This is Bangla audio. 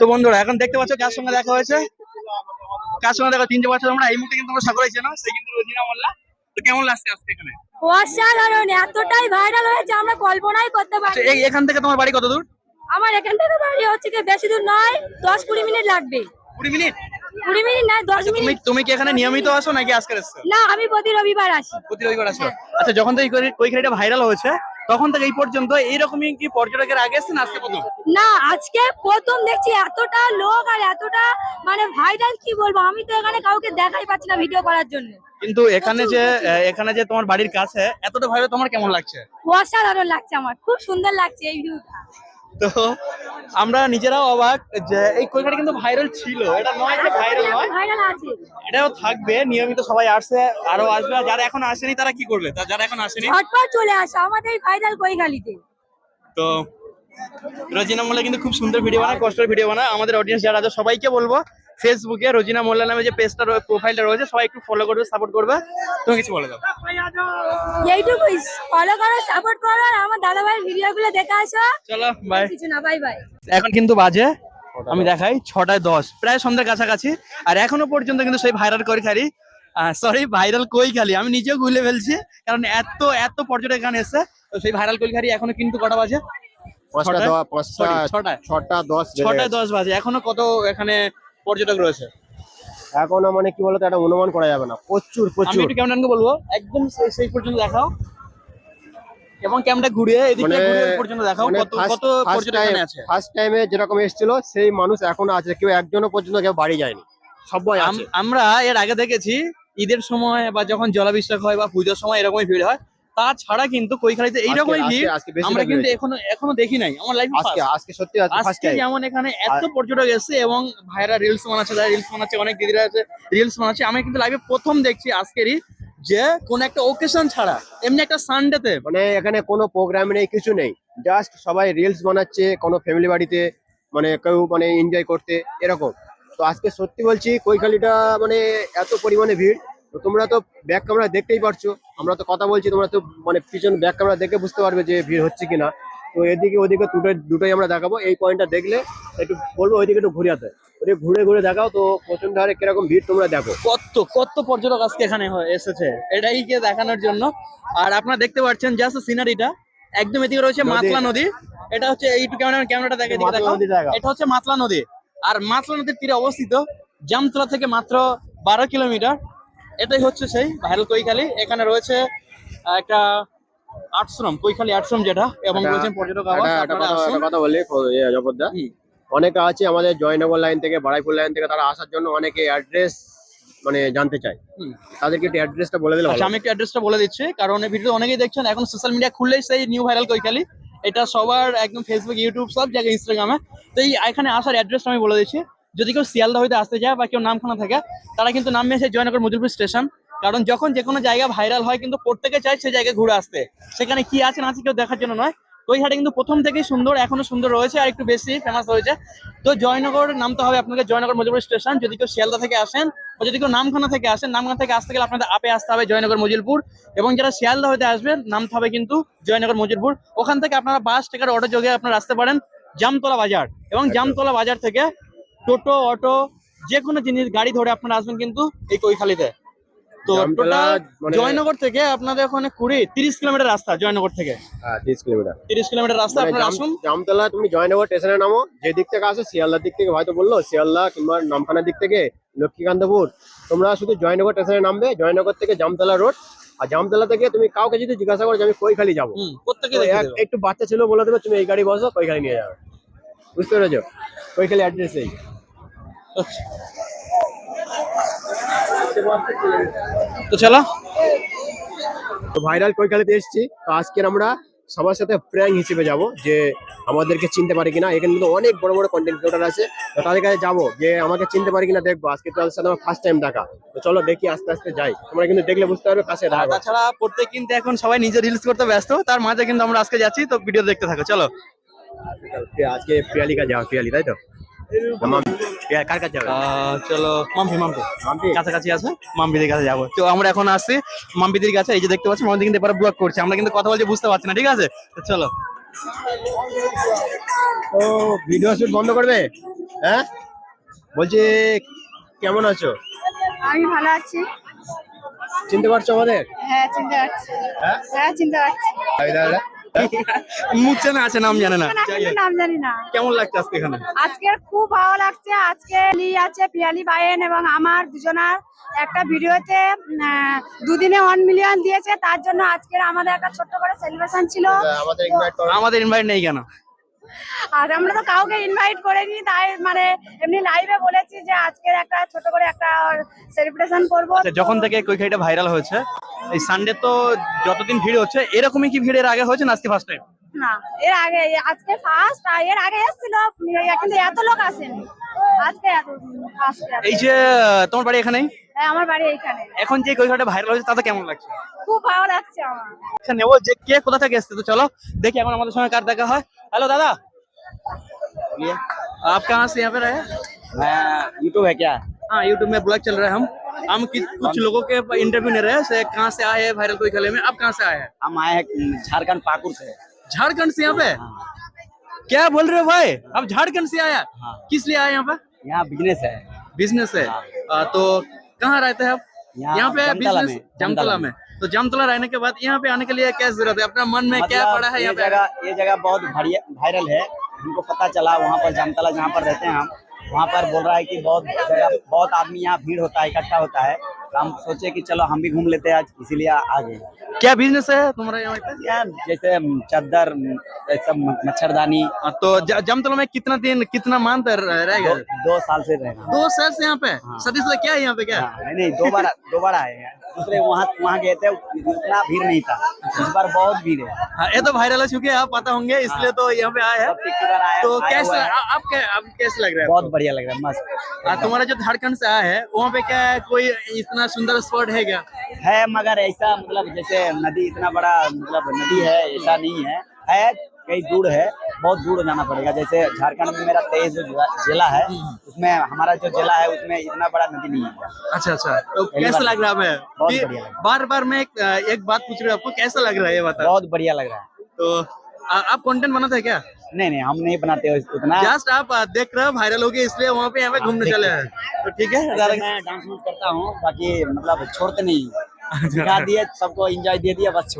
তো বন্ধুরা এখন দেখতে পাচ্ছ কার সঙ্গে দেখা হয়েছে? কার সঙ্গে দেখো তিনটে বছর আমরা এই মুহূর্তে কিন্তু আমরা সকলেই চেনো সে কিন্তু রোজিনা মোল্লা। তো কেমন লাগছে আজকে এখানে? অসাধারণ এতটাই ভাইরাল হয়েছে আমরা কল্পনাই করতে পারি আচ্ছা, এখান থেকে তোমার বাড়ি কত দূর? আমার এখান থেকে বাড়ি হচ্ছে কি বেশি দূর নয় দশ কুড়ি মিনিট লাগবে। কুড়ি মিনিট? কুড়ি মিনিট দশ তুমি মিনিট। তুমি কি এখানে নিয়মিত আসো নাকি আজকে না আমি প্রতি রবিবার আসি। প্রতি রবিবার আসো। আচ্ছা যখন থেকে এই কৈখালিটা ভাইরাল হয়েছে তখন থেকে এই পর্যন্ত এইরকমই কি পর্যটকের আগে এসেছেন আজকে প্রথম? না আজকে প্রথম দেখছি এতটা লোক আর এতটা মানে ভাইরাল কি বলব? আমি তো এখানে কাউকে দেখাই পাচ্ছি না ভিডিও করার জন্য। কিন্তু এখানে যে এখানে যে তোমার বাড়ির কাছে এতটা ভাইরাল তোমার কেমন লাগছে? অসাধারণ লাগছে আমার খুব সুন্দর লাগছে এই ভিউটা তো আমরা নিজেরাও অবাক যে এই কৈখালি কিন্তু ভাইরাল ছিল। এটা নয় যে ভাইরাল নয় ভাইরাল আছে। এটাও থাকবে নিয়মিত সবাই আসছে আরও আসবে। যারা এখন আসেনি তারা কি করবে? যারা এখন আসেনি ঝটপট চলে আসে আমাদের ভাইরাল কৈখালিতে তো রজিনা মোল্লা কিন্তু খুব সুন্দর ভিডিও বানায় কষ্টের ভিডিও বানায়। আমাদের অডিয়েন্স যারা আছে সবাইকে বলব ফেসবুকে রোজিনা মোল্লা নামে যে পেজটা প্রোফাইলটা রয়েছে সবাই একটু ফলো করবে সাপোর্ট করবে। তুমি কিছু বলে দাও। এইটুকুই ফলো করো সাপোর্ট করো আর আমার দাদা ভাইয়ের ভিডিও গুলো দেখে আসো। চলো বাই কিছু না বাই বাই এখন কিন্তু বাজে আমি দেখাই ছটায় দশ প্রায় সন্ধ্যার কাছাকাছি। আর এখনও পর্যন্ত কিন্তু সেই ভাইরাল কই খালি। সরি ভাইরাল কই খালি আমি নিজেও ভুলে ফেলছি কারণ এত এত পর্যটক এখানে এসছে তো সেই ভাইরাল কই খালি এখনও কিন্তু কটা বাজে? ছটা। দশ বাজে এখনও কত এখানে পর্যটক রয়েছে। এখনও মানে কি বলতো একটা অনুমান করা যাবে না। প্রচুর প্রচুর। আমি একটু ক্যামেরাকে বলব একদম সেই- সেই পর্যন্ত দেখাও। এবং ক্যামেরা ঘুরিয়ে এদিকে মানে ঘুরিয়ে পর্যন্ত দেখাও কত কত পর্যটক এখানে আছে। ফার্স্ট টাইমে যেরকম এসেছিল সেই মানুষ এখনও আছে। কেউ একজনও পর্যন্ত কেউ বাড়ি যায়নি। সবাই আছে। আমরা এর আগে দেখেছি ঈদের সময় বা যখন জলাভিষেক হয় বা পুজোর সময় এরকমই ভিড় হয়। তাছাড়া কিন্তু কৈখালিতে এইরকমই ভিড় আমরা কিন্তু এখনও এখনও দেখি নাই। আমার লাইফ আজকে আজকে সত্যি আজকে যেমন এখানে এত পর্যটক এসেছে এবং ভাইরা রিলস বানাচ্ছে যারা রিলস বানাচ্ছে অনেক দিদিরা আছে রিলস বানাচ্ছে। আমি কিন্তু লাইভে প্রথম দেখছি আজকেরই যে কোন একটা ওকেশন ছাড়া এমনি একটা সানডেতে মানে এখানে কোনো প্রোগ্রাম নেই কিছু নেই। জাস্ট সবাই রিলস বানাচ্ছে কোনো ফ্যামিলি বাড়িতে মানে কেউ মানে এনজয় করতে এরকম। তো আজকে সত্যি বলছি কৈখালিটা মানে এত পরিমাণে ভিড়। তো তোমরা তো ব্যাক ক্যামেরা দেখতেই পারছ। আমরা তো কথা বলছি তোমরা তো মানে পিছন ব্যাক ক্যামেরা দেখে বুঝতে পারবে যে ভিড় হচ্ছে কিনা। তো এদিকে ওদিকে দুটো দুটোই আমরা দেখাবো। এই পয়েন্টটা দেখলে একটু বলব ওইদিকে একটু ঘুরিয়াতে ওদিকে ঘুরে ঘুরে দেখাও তো প্রচণ্ড হারে কীরকম ভিড় তোমরা দেখো। কত কত পর্যটক আজকে এখানে হয়- এসেছে। এটাই কে দেখানোর জন্য। আর আপনারা দেখতে পাচ্ছেন জাস্ট সিনারিটা একদম এদিকে রয়েছে মাতলা নদী। এটা হচ্ছে এইটু ক্যামেরা ক্যামেরাটা দেখে। এটা হচ্ছে মাতলা নদী। আর মাতলা নদীর তীরে অবস্থিত জামতলা থেকে মাত্র বারো কিলোমিটার। এটাই হচ্ছে সেই ভাইরাল কৈখালি। এখানে রয়েছে একটা আশ্রম কৈখালি আশ্রম যেটা এবং রয়েছেন পর্যটক কথা বলি জগদ্দা। হুম। অনেকে আছে আমাদের জয়নগর লাইন থেকে বারাইপুর লাইন থেকে তারা আসার জন্য অনেকে অ্যাড্রেস মানে জানতে চায়। হুম। তাদেরকে একটু অ্যাড্রেসটা বলে দিলে ভালো আচ্ছা আমি একটু অ্যাড্রেসটা বলে দিচ্ছি কারণ এই ভিডিও অনেকেই দেখছেন এখন সোশ্যাল মিডিয়া খুললেই সেই নিউ ভাইরাল কৈখালি। এটা সবার একদম ফেসবুক ইউটিউব সব জায়গায় ইনস্টাগ্রামে তো এই এখানে আসার অ্যাড্রেসটা আমি বলে দিচ্ছি। যদি কেউ শিয়ালদা হইতে আসতে যায় বা কেউ নামখানা থাকে, তারা কিন্তু নামবে সেই জয়নগর মজুরপুর স্টেশন কারণ যখন যে কোনো জায়গা ভাইরাল হয়, কিন্তু প্রত্যেকে চায় সেই জায়গায় ঘুরে আসতে। সেখানে কি আছে না আছে কেউ দেখার জন্য নয়। তো এই হাটে কিন্তু প্রথম থেকেই সুন্দর, এখনও সুন্দর রয়েছে আর একটু বেশি ফেমাস হয়েছে। তো জয়নগর নামতে হবে আপনাকে, জয়নগর মজুরপুর স্টেশন যদি কেউ শিয়ালদা থেকে আসেন বা যদি কেউ নামখানা থেকে আসেন, নামখানা থেকে আসতে গেলে আপনাদের আপে আসতে হবে জয়নগর মজিলপুর এবং যারা শিয়ালদা হতে আসবেন, নামতে হবে কিন্তু জয়নগর মজিলপুর ওখান থেকে আপনারা বাস টেকার অটো যোগে আপনারা আসতে পারেন জামতলা বাজার। এবং জামতলা বাজার থেকে টোটো অটো যে কোনো জিনিস গাড়ি ধরে আপনারা আসবেন কিন্তু এই কৈখালিতে। তো টোটাল মানে- জয়নগর থেকে আপনাদের ওখানে কুড়ি তিরিশ কিলোমিটার রাস্তা জয়নগর থেকে। হ্যাঁ তিরিশ কিলোমিটার। তিরিশ কিলোমিটার রাস্তা মানে আপনারা আসুন। জামতলা তুমি জয়নগর স্টেশনে নামো যে দিক থেকে আসো শিয়ালদার দিক থেকে হয়তো বলল শিয়ালদা কিংবা নামখানার দিক থেকে লক্ষ্মীকান্তপুর। তোমরা শুধু জয়নগর স্টেশনে নামবে জয়নগর থেকে জামতলা রোড। আর জামতলা থেকে তুমি কাউকে যদি জিজ্ঞাসা করো যে আমি কৈখালি যাব। একটু বাচ্চা ছিল বলে দেবে তুমি এই গাড়ি বসো কৈখালি নিয়ে যাবে। বুঝতে পেরেছ? কৈখালি অ্যাড্রেস এই। আচ্ছা। তো চলো। তো ভাইরাল কৈখালিতে এসেছি। তো আজকের আমরা সবার সাথে প্র্যাঙ্ক হিসেবে যাব যে আমাদেরকে চিনতে পারে কিনা। এখানে কিন্তু অনেক বড় বড় কন্টেন্ট ক্রিয়েটার আছে। তো তাদের কাছে যাব যে আমাকে চিনতে পারে কিনা দেখব। আজকে তাদের সাথে আমার ফার্স্ট টাইম দেখা। তো চলো দেখি আস্তে আস্তে যাই। তোমরা কিন্তু দেখলে বুঝতে পারবে কাছে তাছাড়া প্রত্যেক কিন্তু এখন সবাই নিজে রিলস করতে ব্যস্ত। তার মাঝে কিন্তু আমরা আজকে যাচ্ছি তো ভিডিও দেখতে থাকো। চলো। আজকে পিয়ালি কাছে যাও পিয়ালি তাই তো? কার কাছে যাবে? আহ, চলো মাম্পি মাম্পি। মাম্পি? কাছাকাছি আছে? মাম্পিদের কাছে যাব। তো আমরা এখন আসছি মাম্পিদের কাছে এই যে দেখতে পাচ্ছি মাম্পি কিন্তু এবারে ব্লক করছে। আমরা কিন্তু কথা বলছি বুঝতে পারছি না ঠিক আছে? তো চলো। ও ভিডিও শুট বন্ধ করবে? হ্যাঁ? বলছি কেমন আছো? আমি ভালো আছি। চিনতে পারছ আমাদের? হ্যাঁ চিনতে পারছি। হ্যাঁ? হ্যাঁ চিনতে পারছি। দাদা। মুখ আছে নাম জানে না। নাম জানি না। কেমন লাগছে আজকে এখানে? আজকের খুব ভালো লাগছে। আজকে লি আছে পিয়ালি বায়েন এবং আমার দুজনার একটা ভিডিওতে দুদিনে ওয়ান মিলিয়ন দিয়েছে। তার জন্য আজকের আমাদের একটা ছোট্ট করে সেলিব্রেশন ছিল। আমাদের ইনভাইট করো আমাদের ইনভাইট নেই কেন? আর আমরা তো কাউকে ইনভাইট করিনি তাই মানে এমনি লাইভে বলেছি যে আজকের একটা ছোট করে একটা সেলিব্রেশন করব। আচ্ছা যখন থেকে কৈখাইটা ভাইরাল হয়েছে এই সানডে তো যতদিন ভিড় হচ্ছে এরকমই কি ভিড় এর আগে হয়েছে না আজকে ফার্স্ট টাইম না এর আগে আজকে ফার্স্ট এর আগে এসেছিল কিন্তু এত লোক আসেনি। আজকে এত ফার্স্ট এই যে তোমার বাড়ি এখানেই? আমার বাড়ি এইখানে এখন যে কৈখাইটা ভাইরাল হয়েছে তাতে কেমন লাগছে খুব ভালো লাগছে আমার আচ্ছা নেবো যে কে কোথা থেকে এসছে তো চলো দেখি এখন আমাদের সঙ্গে কার দেখা হয় হ্যালো দাদা आप कहाँ से यहाँ पे रहे मैं यूट्यूब है क्या हाँ यूट्यूब में ब्लॉग चल रहा है हम हम कि, कुछ लोगों के इंटरव्यू ले रहे हैं से कहाँ से आए हैं वायरल कोई खले में आप कहाँ से आए हैं हम आए हैं झारखंड पाकुड़ से झारखंड से यहाँ पे क्या बोल रहे हो भाई आप झारखंड से आया हाँ। किस लिए आए यहाँ पे यहाँ बिजनेस है बिजनेस है हाँ। आ, तो कहाँ रहते हैं आप? यहाँ पे जमतला बिज़नेस में, जामतला में। तो जमतला रहने के बाद यहाँ पे आने के लिए क्या ज़रूरत है? अपना मन में क्या मतलब पड़ा है ये यहाँ पे? जगह ये जगह बहुत वायरल है। हमको पता चला वहाँ पर जामतला जहाँ पर रहते हैं हम वहाँ पर बोल रहा है कि बहुत जगह बहुत आदमी यहाँ भीड़ होता है इकट्ठा होता है। हम सोचे कि चलो हम भी घूम लेते हैं आज इसीलिए आ गए। क्या बिज़नेस है तुम्हारा यहाँ पे? यहाँ जैसे चादर सब मच्छरदानी। हाँ, तो जामतला में कितना दिन कितना मंथ रहेगा? दो, दो साल से रह रहे हैं दो साल से यहाँ पे? हाँ। सदी से क्या है यहाँ पे क्या? हाँ, नहीं नहीं दो बार दो बार आए हैं। दूसरे वहाँ वहाँ गए थे उतना भीड़ नहीं था। इस बार बहुत भीड़ है। हाँ ये तो वायरल हो चुके हैं आप पता होंगे इसलिए तो यहाँ पे आए हैं। तो कैसे आप आप कैसे लग रहा है बहुत बढ़िया लग रहा है मस्त। तुम्हारा जो झारखंड से आया है वहाँ पे क्या है, कोई इतना सुंदर स्पॉट है क्या? है मगर ऐसा मतलब जैसे नदी इतना बड़ा मतलब नदी है ऐसा नहीं है। है कई दूर है बहुत दूर जाना पड़ेगा। जैसे झारखंड में मेरा तेईस जो जिला- है उसमें हमारा जो जिला है उसमें इतना बड़ा नदी नहीं है। अच्छा अच्छा। तो कैसा लग रहा है बहुत बढ़िया बार बार मैं एक, एक बात पूछ रहा हूँ आपको कैसा लग रहा है ये बता बहुत बढ़िया लग रहा है। तो आ, आप कंटेंट बनाते हैं क्या? नहीं नहीं हम नहीं बनाते हो उतना। जस्ट आप देख रहे हो वायरल हो गए इसलिए वहाँ पे यहाँ पे घूमने चले हैं। तो ठीक है मैं डांस करता हूँ बाकी मतलब छोड़ते नहीं। दिखा दिए सबको एंजॉय दे दिया बस छोड़।